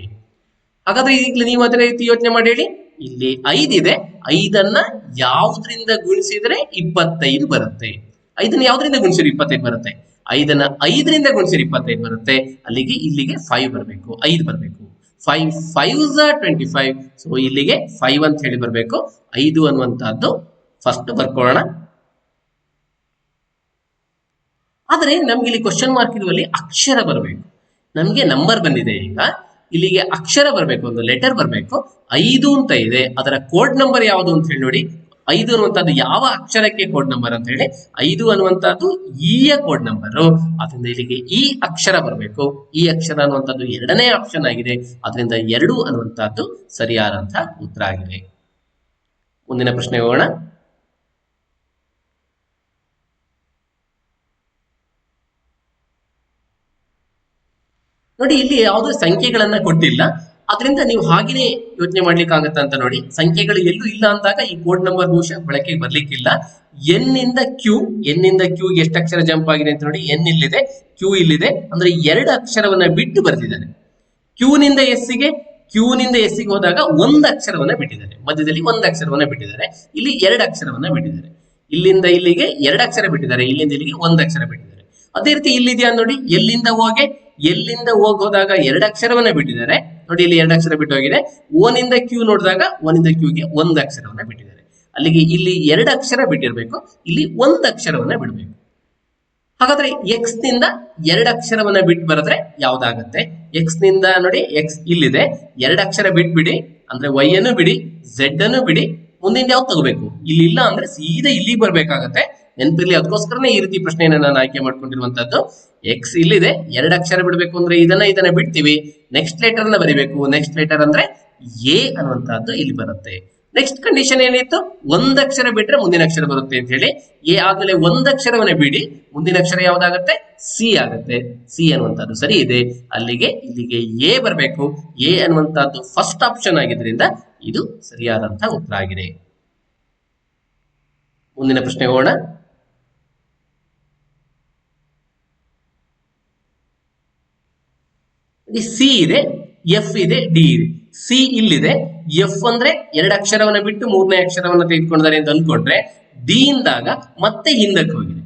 ಹಾಗಾದ್ರೆ ಈಗಲೇ ನೀವು ಅದೇ ರೀತಿ ಯೋಚನೆ ಮಾಡಿ ಹೇಳಿ. ಇಲ್ಲಿ ಐದಿದೆ ಐದನ್ನ ಯಾವ್ದ್ರಿಂದ ಗುಣಿಸಿದ್ರೆ ಇಪ್ಪತ್ತೈದು ಬರುತ್ತೆ. ಐದನ್ನ ಯಾವ್ದ್ರಿಂದ ಗುಣಿಸಿದ್ರೆ ಇಪ್ಪತ್ತೈದು ಬರುತ್ತೆ? ಐದನ್ನ ಐದರಿಂದ ಗುಣಿಸಿದ್ರೆ ಇಪ್ಪತ್ತೈದು ಬರುತ್ತೆ. ಅಲ್ಲಿಗೆ ಇಲ್ಲಿಗೆ ಫೈವ್ ಬರಬೇಕು. ಐದು ಬರಬೇಕು. Five five twenty five so ಇಲ್ಲಿಗೆ ಫೈವ್ ಅಂತ ಹೇಳಿ ಬರಬೇಕು. ಐದು ಅನ್ನುವಂತಹದ್ದು ಫಸ್ಟ್ ಬರ್ಕೊಳ್ಳೋಣ. ಆದರೆ ನಮ್ಗೆ ಇಲ್ಲಿ ಕ್ವಶನ್ ಮಾರ್ಕ್ ಇರುವಲ್ಲಿ ಅಕ್ಷರ ಬರಬೇಕು. ನಮ್ಗೆ ನಂಬರ್ ಬಂದಿದೆ ಈಗ. ಇಲ್ಲಿಗೆ ಅಕ್ಷರ ಬರಬೇಕು, ಒಂದು ಲೆಟರ್ ಬರಬೇಕು. ಐದು ಅಂತ ಇದೆ. ಅದರ ಕೋಡ್ ನಂಬರ್ ಯಾವುದು ಅಂತ ಹೇಳಿ ನೋಡಿ. ಐದು ಅನ್ನುವಂಥದ್ದು ಯಾವ ಅಕ್ಷರಕ್ಕೆ ಕೋಡ್ ನಂಬರ್ ಅಂತ ಹೇಳಿ. ಐದು ಅನ್ನುವಂಥದ್ದು ಇಯ ಕೋಡ್ ನಂಬರ್ ಅದರಿಂದ ಇಲ್ಲಿಗೆ ಈ ಅಕ್ಷರ ಬರಬೇಕು. ಈ ಅಕ್ಷರ ಅನ್ನುವಂಥದ್ದು ಎರಡನೇ ಆಪ್ಷನ್ ಆಗಿದೆ. ಅದರಿಂದ ಎರಡು ಅನ್ನುವಂಥದ್ದು ಸರಿಯಾದಂತಹ ಉತ್ತರ ಆಗಿದೆ. ಮುಂದಿನ ಪ್ರಶ್ನೆ ಹೋಗೋಣ ನೋಡಿ, ಇಲ್ಲಿ ಯಾವುದೇ ಸಂಖ್ಯೆಗಳನ್ನ ಕೊಟ್ಟಿಲ್ಲ. ಅದರಿಂದ ನೀವು ಹಾಗೇನೆ ಯೋಚನೆ ಮಾಡ್ಲಿಕ್ಕೆ ಆಗತ್ತ ಅಂತ ನೋಡಿ, ಸಂಖ್ಯೆಗಳು ಎಲ್ಲೂ ಇಲ್ಲ ಅಂದಾಗ ಈ ಕೋಡ್ ನಂಬರ್ ಬಹುಶಃ ಬಳಕೆಗೆ ಬರ್ಲಿಕ್ಕಿಲ್ಲ. ಎನ್ ಇಂದ ಕ್ಯೂ ಎನ್ ಇಂದ ಕ್ಯೂಗೆ ಎಷ್ಟು ಅಕ್ಷರ ಜಂಪ್ ಆಗಿದೆ ಅಂತ ನೋಡಿ ಎನ್ ಇಲ್ಲಿದೆ ಕ್ಯೂ ಇಲ್ಲಿದೆ, ಅಂದ್ರೆ ಎರಡು ಅಕ್ಷರವನ್ನ ಬಿಟ್ಟು ಬರ್ತಿದ್ದಾನೆ ಕ್ಯೂ ನಿಂದ ಎಸ್ಗೆ ಕ್ಯೂ ನಿಂದ ಎಸ್ಗೆ ಹೋದಾಗ ಒಂದು ಅಕ್ಷರವನ್ನ ಬಿಟ್ಟಿದ್ದಾರೆ. ಮಧ್ಯದಲ್ಲಿ ಒಂದು ಅಕ್ಷರವನ್ನ ಬಿಟ್ಟಿದ್ದಾರೆ. ಇಲ್ಲಿ ಎರಡು ಅಕ್ಷರವನ್ನ ಬಿಟ್ಟಿದ್ದಾರೆ. ಇಲ್ಲಿಂದ ಇಲ್ಲಿಗೆ ಎರಡು ಅಕ್ಷರ ಬಿಟ್ಟಿದ್ದಾರೆ, ಇಲ್ಲಿಂದ ಇಲ್ಲಿಗೆ ಒಂದು ಅಕ್ಷರ ಬಿಟ್ಟಿದ್ದಾರೆ. ಅದೇ ರೀತಿ ಇಲ್ಲಿದೆಯಾ ನೋಡಿ, ಎಲ್ಲಿಂದ ಹೋಗಿ ಎಲ್ಲಿಂದ ಹೋಗೋದಾಗ ಎರಡು ಅಕ್ಷರವನ್ನ ಬಿಟ್ಟಿದ್ದಾರೆ. ನೋಡಿ ಇಲ್ಲಿ ಎರಡು ಅಕ್ಷರ ಬಿಟ್ಟು ಹೋಗಿದೆ. ಓನಿಂದ ಕ್ಯೂ ನೋಡಿದಾಗ ಓನಿಂದ ಕ್ಯೂಗೆ ಒಂದು ಅಕ್ಷರವನ್ನ ಬಿಟ್ಟಿದ್ದಾರೆ. ಅಲ್ಲಿಗೆ ಇಲ್ಲಿ ಎರಡು ಅಕ್ಷರ ಬಿಟ್ಟಿರಬೇಕು. ಇಲ್ಲಿ ಒಂದು ಅಕ್ಷರವನ್ನ ಬಿಡಬೇಕು. ಹಾಗಾದ್ರೆ ಎಕ್ಸ್ನಿಂದ ಎರಡು ಅಕ್ಷರವನ್ನ ಬಿಟ್ಟು ಬರೆದ್ರೆ ಯಾವ್ದಾಗತ್ತೆ? ಎಕ್ಸ್ನಿಂದ ನೋಡಿ ಎಕ್ಸ್ ಇಲ್ಲಿದೆ. ಎರಡು ಅಕ್ಷರ ಬಿಟ್ಬಿಡಿ. ಅಂದ್ರೆ ವೈ ಅನ್ನು ಬಿಡಿ ಝೆಡ್ ಅನ್ನು ಬಿಡಿ. ಮುಂದಿನ ಯಾವ್ದು ತಗೋಬೇಕು? ಇಲ್ಲಿ ಇಲ್ಲ ಅಂದ್ರೆ ಸೀದಾ ಇಲ್ಲಿ ಬರ್ಬೇಕಾಗತ್ತೆ. ನೆನಪಿರ್ಲಿ. ಅದಕ್ಕೋಸ್ಕರನೇ ಈ ರೀತಿ ಪ್ರಶ್ನೆಯನ್ನ ನಾನು ಆಯ್ಕೆ ಮಾಡ್ಕೊಂಡಿರುವಂತದ್ದು ಎಕ್ಸ್ ಇಲ್ಲಿದೆ. ಎರಡು ಅಕ್ಷರ ಬಿಡಬೇಕು ಅಂದ್ರೆ ಇದನ್ನ ಇದನ್ನ ಬಿಡ್ತೀವಿ. ನೆಕ್ಸ್ಟ್ ಲೆಟರ್ನ ಬರಿಬೇಕು. ನೆಕ್ಸ್ಟ್ ಲೆಟರ್ ಅಂದ್ರೆ ಎ ಅನ್ನುವಂತಹದ್ದು ಇಲ್ಲಿ ಬರುತ್ತೆ. ನೆಕ್ಸ್ಟ್ ಕಂಡೀಷನ್ ಏನಿತ್ತು? ಒಂದಕ್ಷರ ಬಿಟ್ರೆ ಮುಂದಿನ ಅಕ್ಷರ ಬರುತ್ತೆ ಅಂತ ಹೇಳಿ. ಎ ಆದ್ಮೇಲೆ ಒಂದಕ್ಷರವನ್ನ ಬಿಡಿ. ಮುಂದಿನ ಅಕ್ಷರ ಯಾವ್ದಾಗತ್ತೆ? ಸಿ ಆಗುತ್ತೆ. ಸಿ ಅನ್ನುವಂಥದ್ದು ಸರಿ ಇದೆ. ಅಲ್ಲಿಗೆ ಇಲ್ಲಿಗೆ ಎ ಬರಬೇಕು. ಎ ಅನ್ನುವಂತಹದ್ದು ಫಸ್ಟ್ ಆಪ್ಷನ್ ಆಗಿದ್ರಿಂದ ಇದು ಸರಿಯಾದಂತಹ ಉತ್ತರ ಆಗಿದೆ. ಮುಂದಿನ ಪ್ರಶ್ನೆ ಹೋಗೋಣ. ಸಿ ಇದೆ ಎಫ್ ಇದೆ ಡಿ ಇದೆ. ಸಿ ಇಲ್ಲಿದೆ ಎಫ್ ಅಂದ್ರೆ ಎರಡು ಅಕ್ಷರವನ್ನ ಬಿಟ್ಟು ಮೂರನೇ ಅಕ್ಷರವನ್ನ ತೆಗೆದುಕೊಂಡಿದ್ದಾರೆ ಅಂತ ಅನ್ಕೊಂಡ್ರೆ ಡಿ ಇಂದಾಗ ಮತ್ತೆ ಹಿಂದಕ್ಕೆ ಹೋಗಿದೆ.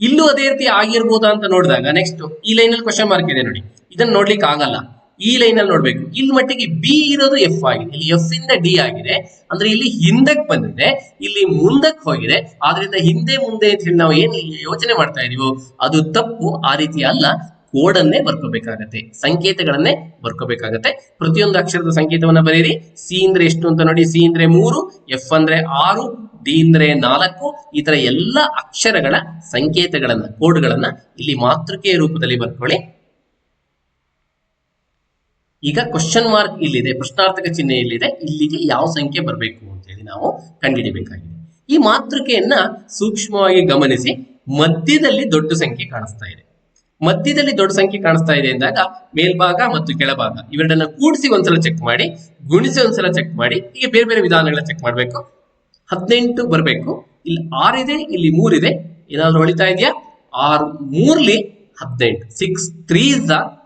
ಇಲ್ಲೂ ಅದೇ ರೀತಿ ಆಗಿರ್ಬೋದಾ ಅಂತ ನೋಡಿದಾಗ ನೆಕ್ಸ್ಟ್ ಈ ಲೈನ್ ಅಲ್ಲಿ ಕ್ವಶನ್ ಮಾರ್ಕ್ ಇದೆ ನೋಡಿ. ಇದನ್ನ ನೋಡ್ಲಿಕ್ಕೆ ಆಗಲ್ಲ. ಈ ಲೈನ್ ಅಲ್ಲಿ ನೋಡ್ಬೇಕು. ಇಲ್ಲಿ ಮಟ್ಟಿಗೆ ಬಿ ಇರೋದು ಎಫ್ ಆಗಿದೆ. ಇಲ್ಲಿ ಎಫ್ ಇಂದ ಡಿ ಆಗಿದೆ. ಅಂದ್ರೆ ಇಲ್ಲಿ ಹಿಂದಕ್ಕೆ ಬಂದಿದೆ, ಇಲ್ಲಿ ಮುಂದಕ್ಕೆ ಹೋಗಿದೆ. ಆದ್ರಿಂದ ಹಿಂದೆ ಮುಂದೆ ಅಂತ ಹೇಳಿ ನಾವು ಏನ್ ಯೋಚನೆ ಮಾಡ್ತಾ ಇದೀವೋ, ಅದು ತಪ್ಪು, ಆ ರೀತಿ ಅಲ್ಲ. ಕೋಡನ್ನೇ ಬರ್ಕೋಬೇಕಾಗತ್ತೆ, ಸಂಕೇತಗಳನ್ನೇ ಬರ್ಕೋಬೇಕಾಗತ್ತೆ. ಪ್ರತಿಯೊಂದು ಅಕ್ಷರದ ಸಂಕೇತವನ್ನ ಬರೀರಿ ಸಿ ಅಂದ್ರೆ ಎಷ್ಟು ಅಂತ ನೋಡಿ, ಸಿ ಅಂದ್ರೆ ಮೂರು, ಎಫ್ ಅಂದ್ರೆ ಆರು, ಡಿ ಅಂದ್ರೆ ನಾಲ್ಕು, ಈ ತರ ಎಲ್ಲ ಅಕ್ಷರಗಳ ಸಂಕೇತಗಳನ್ನ, ಕೋಡ್ಗಳನ್ನ ಇಲ್ಲಿ ಮಾತೃಕೆಯ ರೂಪದಲ್ಲಿ ಬರ್ಕೊಳ್ಳಿ. ಈಗ ಕ್ವಶನ್ ಮಾರ್ಕ್ ಇಲ್ಲಿದೆ, ಪ್ರಶ್ನಾರ್ಥಕ ಚಿಹ್ನೆ ಇಲ್ಲಿದೆ. ಇಲ್ಲಿಗೆ ಯಾವ ಸಂಖ್ಯೆ ಬರಬೇಕು ಅಂತ ಹೇಳಿ ನಾವು ಕಂಡುಹಿಡಿಬೇಕಾಗಿದೆ. ಈ ಮಾತೃಕೆಯನ್ನ ಸೂಕ್ಷ್ಮವಾಗಿ ಗಮನಿಸಿ, ಮಧ್ಯದಲ್ಲಿ ದೊಡ್ಡ ಸಂಖ್ಯೆ ಕಾಣಿಸ್ತಾ ಇದೆ. ಮಧ್ಯದಲ್ಲಿ ದೊಡ್ಡ ಸಂಖ್ಯೆ ಕಾಣಿಸ್ತಾ ಇದೆ ಅಂದಾಗ ಮೇಲ್ಭಾಗ ಮತ್ತು ಕೆಳಭಾಗ ಇವೆರಡನ್ನ ಕೂಡಿಸಿ ಒಂದ್ಸಲ ಚೆಕ್ ಮಾಡಿ, ಗುಣಿಸಿ ಒಂದ್ಸಲ ಚೆಕ್ ಮಾಡಿ, ಹೀಗೆ ಬೇರೆ ಬೇರೆ ವಿಧಾನಗಳನ್ನ ಚೆಕ್ ಮಾಡಬೇಕು. ಹದಿನೆಂಟು ಬರಬೇಕು. ಇಲ್ಲಿ ಆರಿದೆ ಇಲ್ಲಿ ಮೂರಿದೆ ಏನಾದ್ರು ಹೊಳಿತಾ ಇದೆಯಾ? ಆರು, ಮೂರ್ಲಿ ಹದಿನೆಂಟು. ಸಿಕ್ಸ್ ತ್ರೀ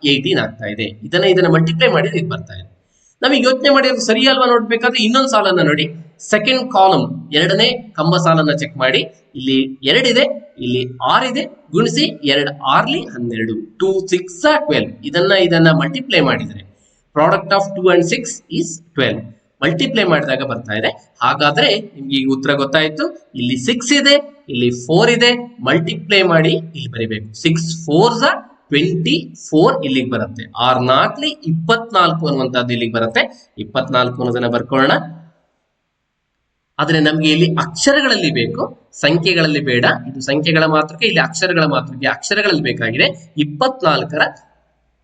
ಏಯ್ಟೀನ್ ಆಗ್ತಾ ಇದೆ. ಇದನ್ನ ಇದನ್ನ ಮಲ್ಟಿಪ್ಲೈ ಮಾಡಿದ್ರೆ ಇದು ಬರ್ತಾ ಇದೆ. ನಮಗೆ ಯೋಚನೆ ಮಾಡಿರೋದು ಸರಿ ಅಲ್ವಾ ನೋಡ್ಬೇಕಾದ್ರೆ ಇನ್ನೊಂದು ಸಾಲನ್ನ ನೋಡಿ. ಸೆಕೆಂಡ್ ಕಾಲಮ್ ಎರಡನೇ ಕಂಬ ಸಾಲನ್ನ ಚೆಕ್ ಮಾಡಿ. ಇಲ್ಲಿ ಎರಡಿದೆ, ಇಲ್ಲಿ ಆರಿದೆ, ಗುಣಿಸಿ ಎರಡು ಆರ್ಲಿ ಹನ್ನೆರಡು. ಟೂ ಸಿಕ್ಸ್ ಟ್ವೆಲ್ವ್ ಇದನ್ನ ಇದನ್ನ ಮಲ್ಟಿಪ್ಲೈ ಮಾಡಿದರೆ product of two and six is twelve multiply ಮಾಡಿದಾಗ ಬರ್ತಾ ಇದೆ. ಹಾಗಾದ್ರೆ ನಿಮ್ಗೆ ಈಗ ಉತ್ತರ ಗೊತ್ತಾಯ್ತು. ಇಲ್ಲಿ ಸಿಕ್ಸ್ ಇದೆ, ಇಲ್ಲಿ ಫೋರ್ ಇದೆ. ಮಲ್ಟಿಪ್ಲೈ ಮಾಡಿ ಇಲ್ಲಿ ಬರಿಬೇಕು. ಸಿಕ್ಸ್ ಫೋರ್ ಟ್ವೆಂಟಿ ಫೋರ್ ಇಲ್ಲಿಗೆ ಬರುತ್ತೆ. ಆರ್ ನಾಲ್ಕಲಿ ಇಪ್ಪತ್ನಾಲ್ಕು ಅನ್ನುವಂಥದ್ದು ಇಲ್ಲಿಗೆ ಬರುತ್ತೆ. ಇಪ್ಪತ್ನಾಲ್ಕು ಅನ್ನೋದನ್ನ ಬರ್ಕೊಳ್ಳೋಣ. ಆದ್ರೆ ನಮಗೆ ಇಲ್ಲಿ ಅಕ್ಷರಗಳಲ್ಲಿ ಬೇಕು. ಸಂಖ್ಯೆಗಳಲ್ಲಿ ಬೇಡ. ಇದು ಸಂಖ್ಯೆಗಳ ಮಾತ್ರಕ್ಕೆ ಇಲ್ಲಿ ಅಕ್ಷರಗಳ ಮಾತ್ರಕ್ಕೆ ಅಕ್ಷರಗಳಲ್ಲಿ ಬೇಕಾಗಿದೆ ಇಪ್ಪತ್ನಾಲ್ಕರ.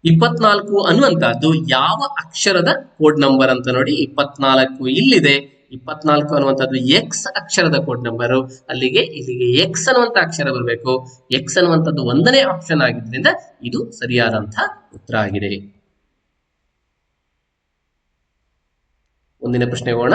ಇಪ್ಪತ್ನಾಲ್ಕು ಅನ್ನುವಂತಹದ್ದು ಯಾವ ಅಕ್ಷರದ ಕೋಡ್ ನಂಬರ್ ಅಂತ ನೋಡಿ. ಇಪ್ಪತ್ನಾಲ್ಕು ಇಲ್ಲಿದೆ. ಇಪ್ಪತ್ನಾಲ್ಕು ಅನ್ನುವಂಥದ್ದು ಎಕ್ಸ್ ಅಕ್ಷರದ ಕೋಡ್ ನಂಬರು. ಅಲ್ಲಿಗೆ, ಇಲ್ಲಿಗೆ ಎಕ್ಸ್ ಅನ್ನುವಂಥ ಅಕ್ಷರ ಬರಬೇಕು. ಎಕ್ಸ್ ಅನ್ನುವಂಥದ್ದು ಒಂದನೇ ಆಪ್ಷನ್ ಆಗಿದ್ದರಿಂದ ಇದು ಸರಿಯಾದಂತಹ ಉತ್ತರ ಆಗಿದೆ. ಮುಂದಿನ ಪ್ರಶ್ನೆ ಹೋಗೋಣ